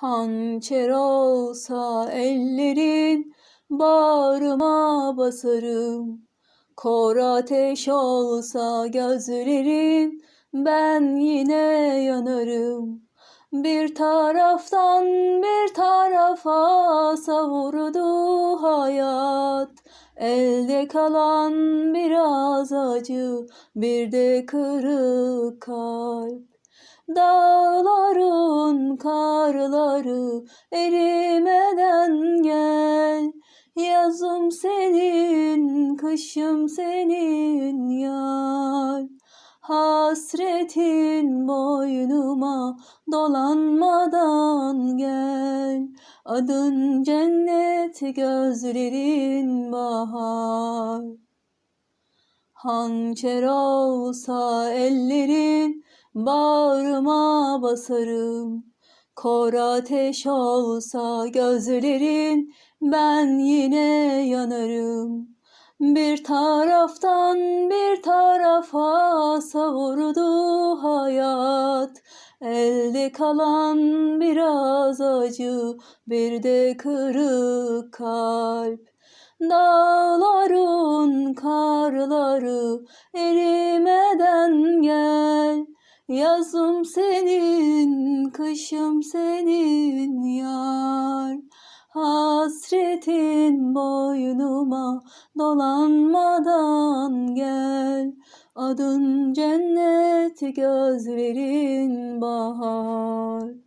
Hançer olsa ellerin bağrıma basarım. Kor ateş olsa gözlerin ben yine yanarım. Bir taraftan bir tarafa savurdu hayat. Elde kalan biraz acı, bir de kırık kalp. Dağların karları erimeden gel. Yazım senin, kışım senin yar. Hasretin boynuma dolanmadan gel. Adın cennet, gözlerin bahar. Hançer olsa ellerin bağrıma basarım. Kor ateş olsa gözlerin ben yine yanarım. Bir taraftan bir tarafa savurdu hayat. Elde kalan biraz acı, bir de kırık kalp. Dağların karları erimeden gel. Yazım senin, kışım senin yar. Hasretin boynuma dolanmadan gel. Adın cennet, gözlerin bahar.